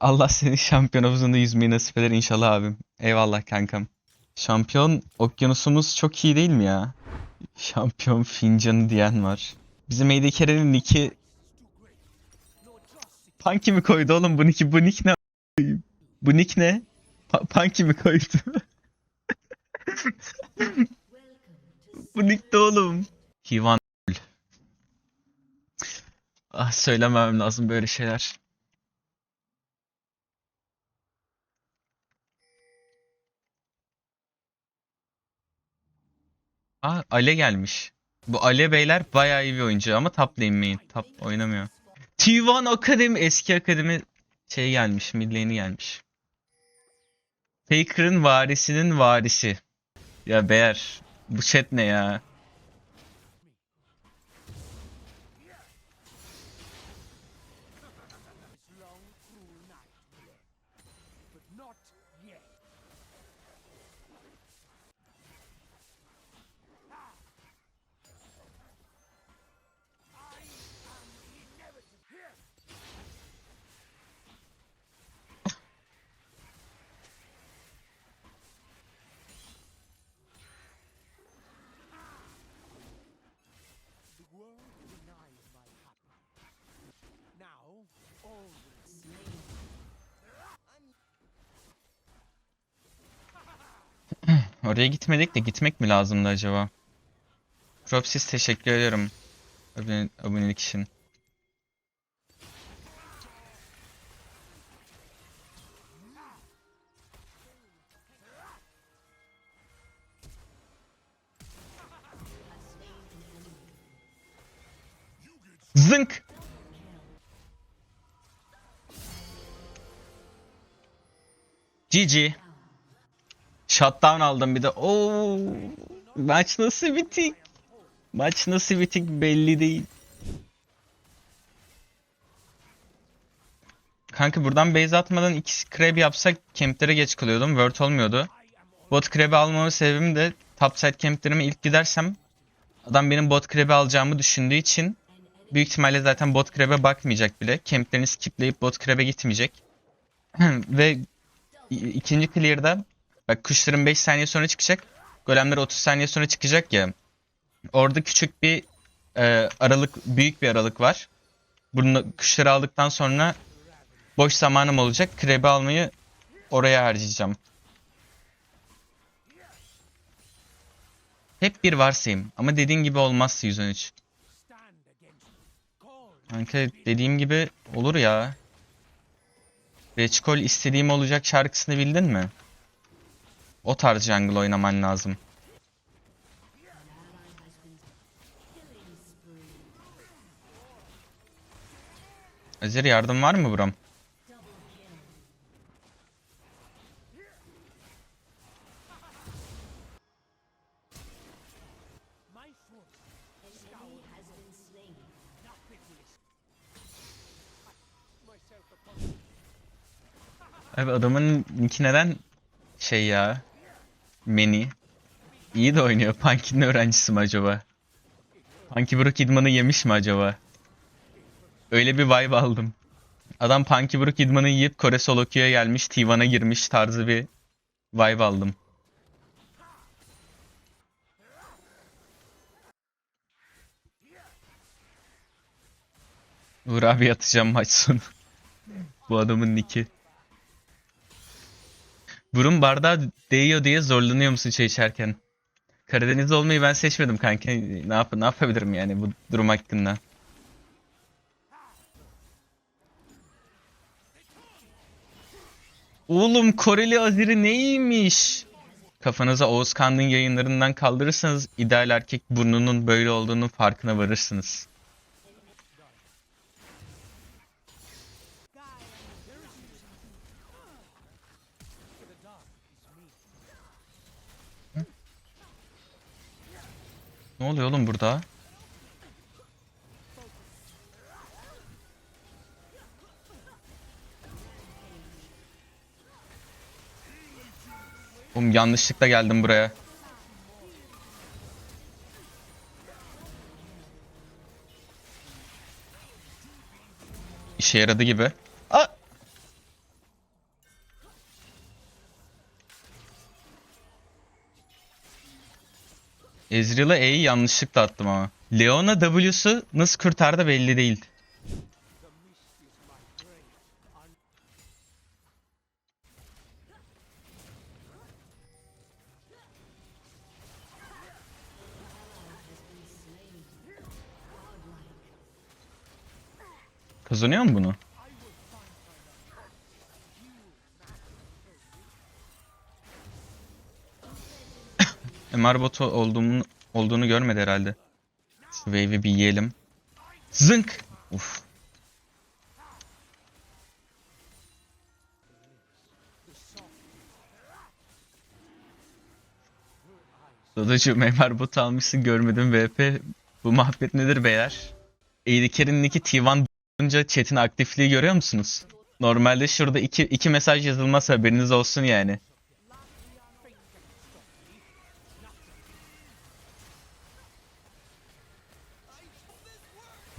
Allah senin şampiyon havuzunda yüzmeyi nasip eder inşallah abim. Eyvallah kankam. Şampiyon okyanusumuz çok iyi değil mi ya? Şampiyon fincanı diyen var. Bizim Eydekere'nin nicki... Punky mi koydu oğlum bu nick'i? Bu nick ne? Bu nick ne? Pa- Punky mi koydu? bu nick ne oğlum? Hivan Ah söylememem lazım böyle şeyler. Aa Ale gelmiş. Bu Ale beyler bayağı iyi bir oyuncu ama top lane main. Top oynamıyor. T1 Akademi eski akademi şey gelmiş, mid lane'i gelmiş. Faker'ın varisinin varisi. Ya beyler bu chat ne ya? Oraya gitmedik de gitmek mi lazımdı acaba? Propsis teşekkür ediyorum. Abone, abonelik için. Zınk! GG. Shutdown aldım bir de. Oo, maç nasıl bitik? Maç nasıl bitik belli değil. Kanka buradan base atmadan iki crab yapsak kemplere geç kalıyordum. Word olmuyordu. Bot crab'i almamın sebebim de topside kemplerime ilk gidersem adam benim bot crab'i alacağımı düşündüğü için büyük ihtimalle zaten bot crab'e bakmayacak bile. Kemplerini skipleyip bot crab'e gitmeyecek. Ve ikinci clear'da Bak kuşların 5 saniye sonra çıkacak. Golemler 30 saniye sonra çıkacak ya. Orada küçük bir e, aralık, büyük bir aralık var. Bunu kuşları aldıktan sonra boş zamanım olacak. Krebi almayı oraya harcayacağım. Hep bir varsayım ama dediğin gibi olmazsa 113. Stand against me. Call Kanka dediğim gibi olur ya. Reçkol istediğim olacak şarkısını bildin mi? O tarz jungle oynaman lazım. Azir yardım var mı buram? Abi adamın linki neden şey ya? Meni. İyi de oynuyor. Punky'nin öğrencisi mi acaba? Punky Brook idmanı yemiş mi acaba? Öyle bir vibe aldım. Adam Punky Brook idmanı yiyip Kore solo gelmiş, T1'a girmiş tarzı bir vibe aldım. Uğur abi atacağım maç sonu. Bu adamın nicki. Burun bardağı değiyor diye zorlanıyor musun çay içerken? Karadeniz olmayı ben seçmedim kanka. Ne yap ne yapabilirim yani bu durum hakkında? Oğlum Koreli Aziri neymiş? Kafanıza Oğuz yayınlarından kaldırırsanız ideal erkek burnunun böyle olduğunun farkına varırsınız. Ne oluyor oğlum burada? Oğlum yanlışlıkla geldim buraya. İşe yaradı gibi. Ezreal'a E'yi yanlışlıkla attım ama. Leona W'su nasıl kurtardı belli değil. Kazanıyor mu bunu? MR botu olduğumu, olduğunu görmedi herhalde. Şu wave'i bir yiyelim. Zınk! Uf. Dodacığım MR botu almışsın görmedim VP. Bu muhabbet nedir beyler? Carry'nin T1 olunca chat'in aktifliği görüyor musunuz? Normalde şurada iki, iki mesaj yazılmaz haberiniz olsun yani.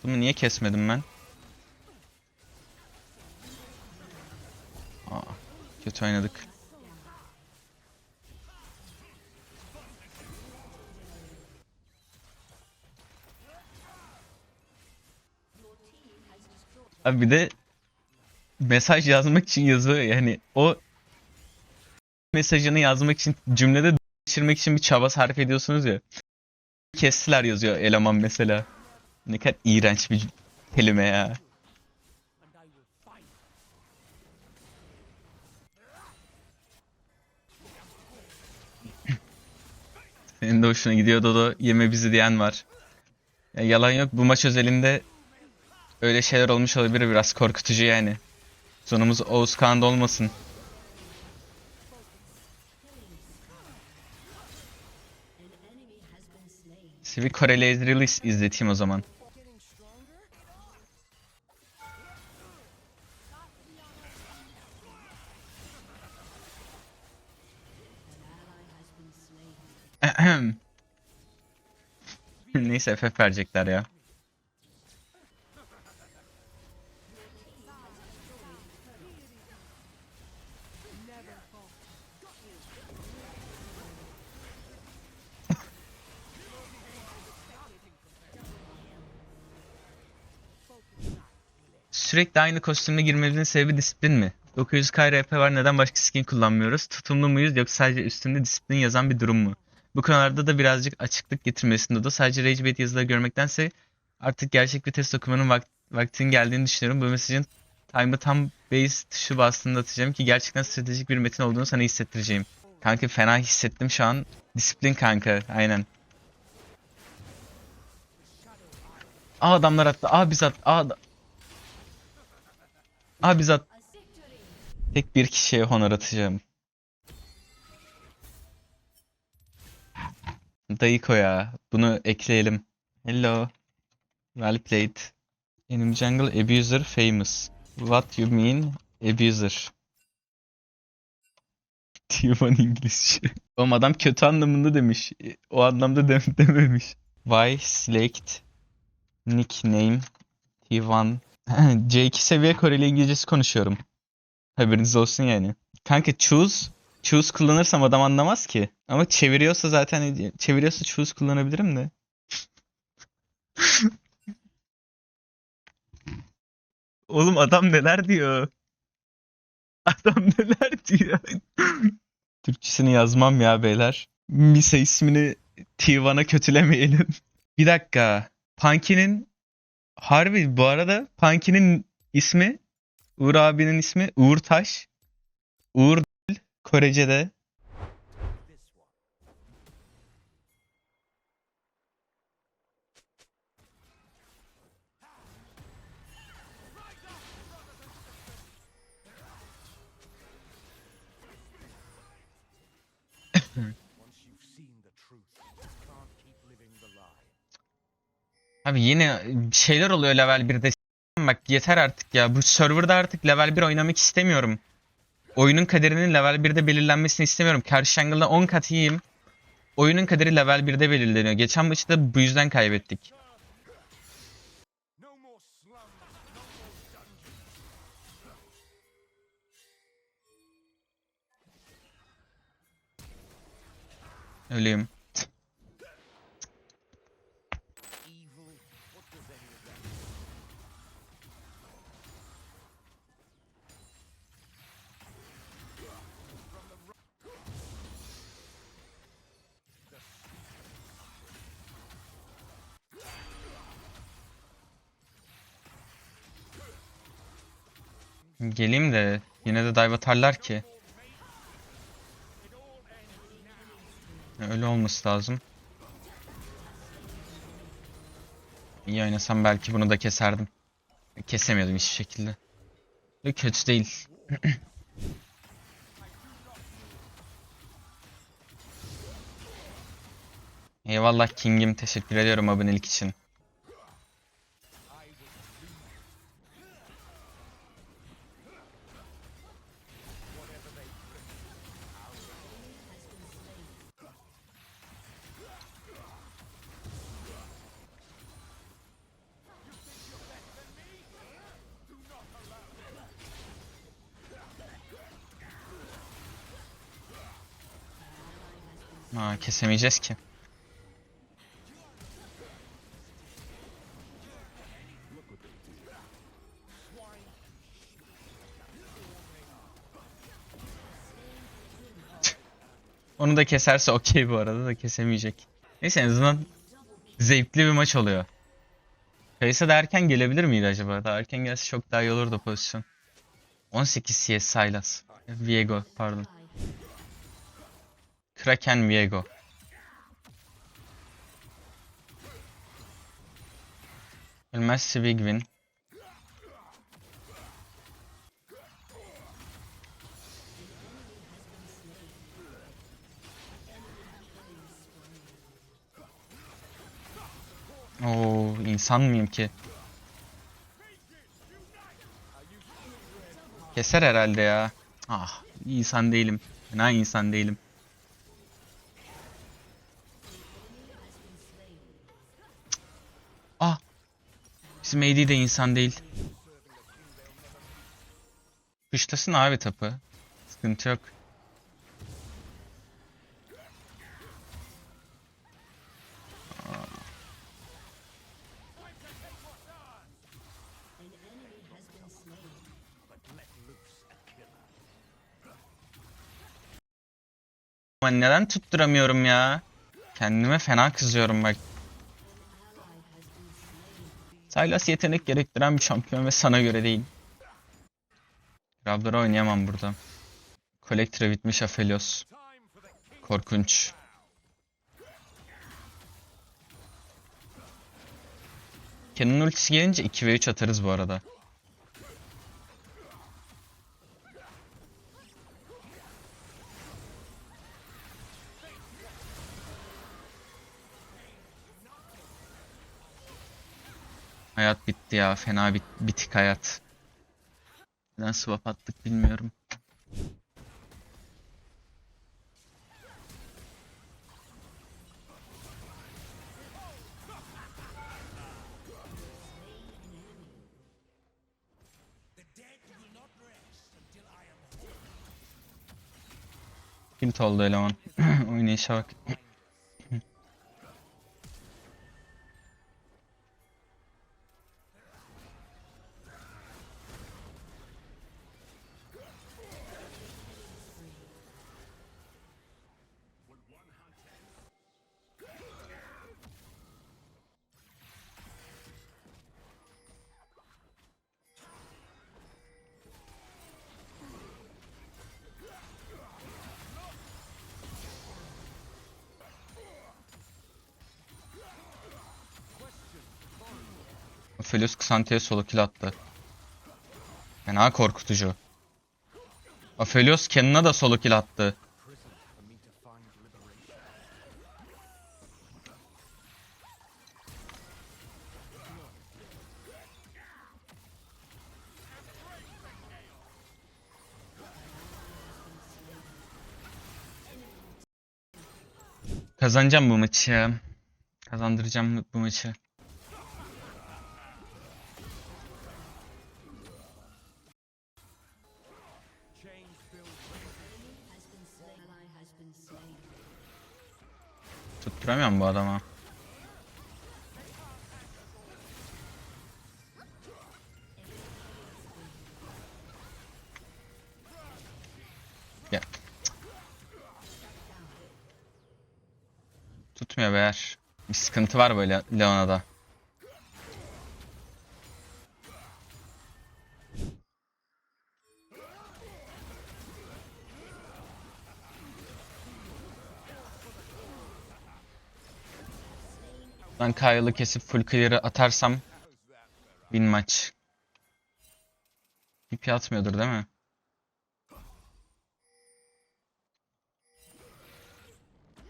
Adamı niye kesmedim ben? Aa, kötü oynadık. Abi bir de mesaj yazmak için yazıyor yani o mesajını yazmak için cümlede geçirmek için bir çaba sarf ediyorsunuz ya. Kestiler yazıyor eleman mesela. Ne kadar iğrenç bir kelime ya. Senin de hoşuna gidiyor Dodo. Yeme bizi diyen var. Ya yalan yok bu maç özelinde öyle şeyler olmuş olabilir biraz korkutucu yani. Sonumuz Oğuz Kağan'da olmasın. Sivi Koreli Ezreal'ı iz- izleteyim o zaman. Neyse FF verecekler ya. Sürekli aynı kostümle girmemizin sebebi disiplin mi? 900k RP var neden başka skin kullanmıyoruz? Tutumlu muyuz yoksa sadece üstünde disiplin yazan bir durum mu? Bu konularda da birazcık açıklık getirmesinde de sadece Rage Bait yazıları görmektense artık gerçek bir test okumanın vak vaktinin geldiğini düşünüyorum. Bu mesajın time'ı tam base tuşu bastığında atacağım ki gerçekten stratejik bir metin olduğunu sana hissettireceğim. Kanka fena hissettim şu an. Disiplin kanka aynen. Aa adamlar attı. Aa biz attı. Aa, da- Aa biz attı. A victory. Tek bir kişiye honor atacağım. Dayıko ya. Bunu ekleyelim. Hello. Well played. Enemy jungle abuser famous. What you mean abuser? T1 İngilizce. Oğlum adam kötü anlamında demiş. E, O anlamda dem dememiş. Why select nickname T1 C2 seviye Koreli İngilizcesi konuşuyorum. Haberiniz olsun yani. Kanka choose choose kullanırsam adam anlamaz ki. Ama çeviriyorsa zaten çeviriyorsa choose kullanabilirim de. Oğlum adam neler diyor? Adam neler diyor? Türkçesini yazmam ya beyler. Misa ismini T1'a kötülemeyelim. Bir dakika. Punky'nin harbi bu arada Punky'nin ismi Uğur abinin ismi Uğur Taş. Uğur Korece'de. Abi yine şeyler oluyor level 1'de. S- Bak yeter artık ya. Bu serverda artık level 1 oynamak istemiyorum. Oyunun kaderinin level 1'de belirlenmesini istemiyorum. Karşı jungle'da 10 kat iyiyim. Oyunun kaderi level 1'de belirleniyor. Geçen maçı da bu yüzden kaybettik. No Geleyim de yine de dive atarlar ki. Öyle olması lazım. İyi oynasam belki bunu da keserdim. Kesemiyordum hiçbir şekilde. Ve kötü değil. Eyvallah King'im teşekkür ediyorum abonelik için. Kesemeyeceğiz ki. Onu da keserse okey bu arada da kesemeyecek. Neyse en azından zevkli bir maç oluyor. Kayısa da erken gelebilir miydi acaba? Daha erken gelse çok daha iyi olurdu pozisyon. 18 CS Sylas. Viego pardon. Kraken Viego. Ölmezse Big Win. Oo, insan mıyım ki? Keser herhalde ya. Ah, insan değilim. Fena insan değilim. Bizim AD de insan değil. Kuştasın abi tapı. Sıkıntı yok. Ama neden tutturamıyorum ya? Kendime fena kızıyorum bak. Sylas yetenek gerektiren bir şampiyon ve sana göre değil. Grabları oynayamam burada. Collector'a bitmiş Aphelios. Korkunç. Kenan ultisi gelince 2 ve 3 atarız bu arada. Hayat bitti ya. Fena bit bitik hayat. Neden swap attık bilmiyorum. Hint oldu eleman. Oynayışa bak. Aphelios Xante'ye solo kill attı. Fena korkutucu. Aphelios Kenan'a da solo kill attı. Kazanacağım bu maçı. Kazandıracağım bu maçı. Tutturamıyorum bu adama. Gel. Tutmuyor beyler. Bir sıkıntı var böyle Leona'da. Ben Kyle'ı kesip full clear'ı atarsam win maç. İpi atmıyordur değil mi?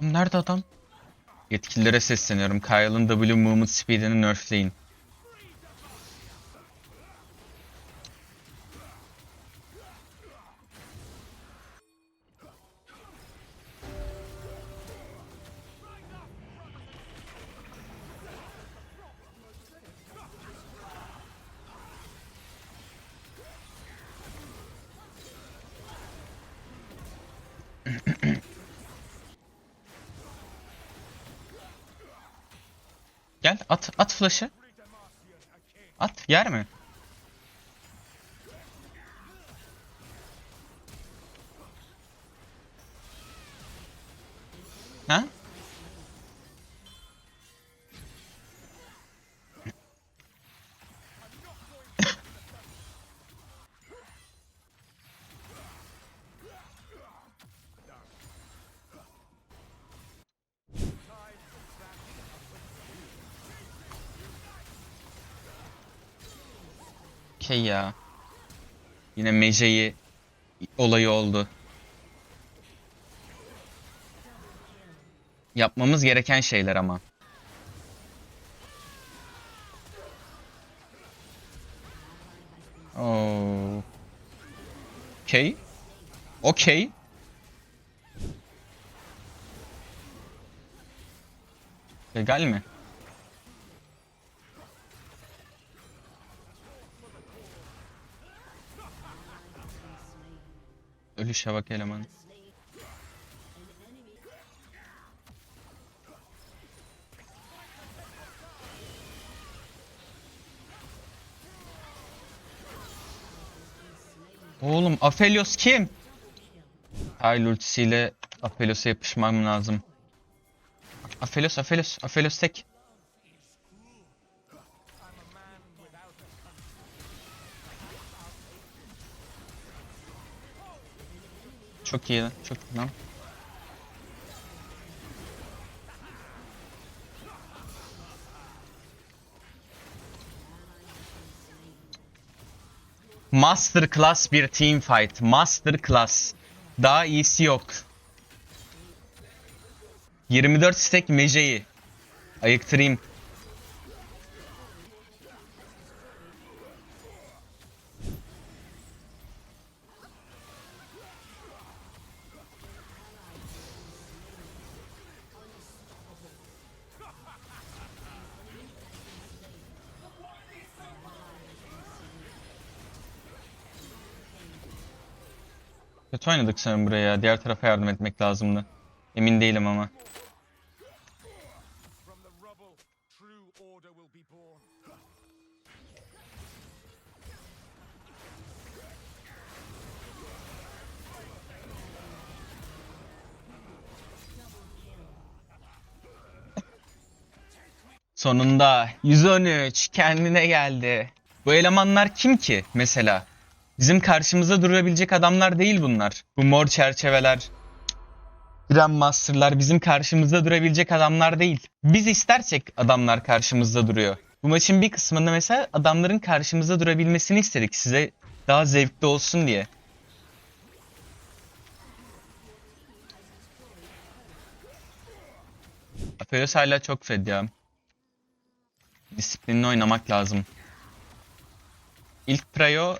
Nerede adam? Yetkililere sesleniyorum. Kyle'ın W movement speed'ini nerfleyin. Gel at at flash'ı. At yer mi? Şey ya. Yine Meje'yi olayı oldu. Yapmamız gereken şeyler ama. Oo. Okey. Okey. Legal mi? Ölüşe bak eleman. Oğlum Aphelios kim? Hayl ultisiyle Aphelios'a yapışmam lazım. Aphelios, Aphelios, Aphelios tek. Çok iyi çok iyi lan. Masterclass bir team fight. Masterclass. Daha iyisi yok. 24 stack Meje'yi. Ayıktırayım. Kötü oynadık sanırım buraya ya. Diğer tarafa yardım etmek lazımdı. Emin değilim ama. Sonunda 113 kendine geldi. Bu elemanlar kim ki mesela? Bizim karşımızda durabilecek adamlar değil bunlar. Bu mor çerçeveler, Grandmaster'lar bizim karşımızda durabilecek adamlar değil. Biz istersek adamlar karşımızda duruyor. Bu maçın bir kısmında mesela adamların karşımızda durabilmesini istedik size daha zevkli olsun diye. Apelos hala çok fed ya. Disiplinli oynamak lazım. İlk Prayo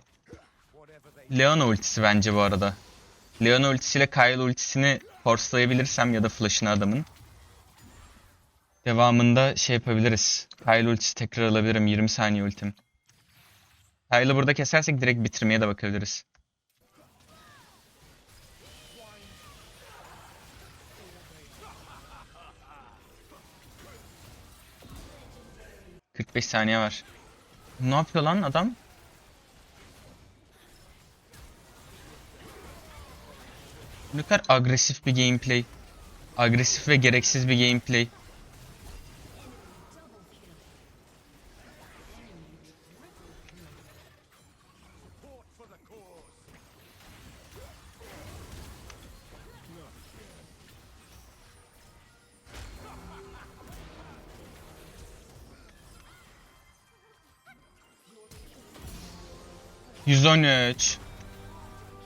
Leona ultisi bence bu arada. Leona ultisiyle Kyle ultisini forcelayabilirsem ya da flash'ını adamın. Devamında şey yapabiliriz. Kyle ultisi tekrar alabilirim 20 saniye ultim. Kyle'ı burada kesersek direkt bitirmeye de bakabiliriz. ...45 saniye var. Ne yapıyor lan adam? Ne kadar agresif bir gameplay. Agresif ve gereksiz bir gameplay. %13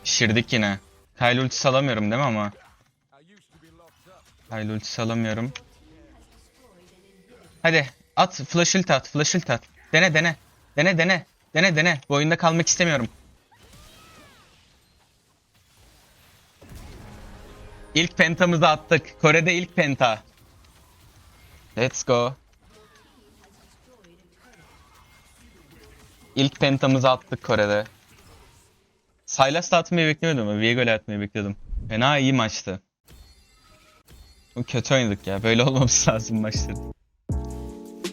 Pişirdik yine. Kyle ultisi alamıyorum değil mi ama? Kyle ultisi alamıyorum. Hadi at flash ult at flash ult at. Dene dene. Dene dene. Dene dene. Bu oyunda kalmak istemiyorum. İlk pentamızı attık. Kore'de ilk penta. Let's go. İlk pentamızı attık Kore'de. Sylas da atmayı beklemiyordum ama Viego ile atmayı bekliyordum. Fena iyi maçtı. Kötü oynadık ya. Böyle olmaması lazım maçları.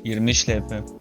23 LP.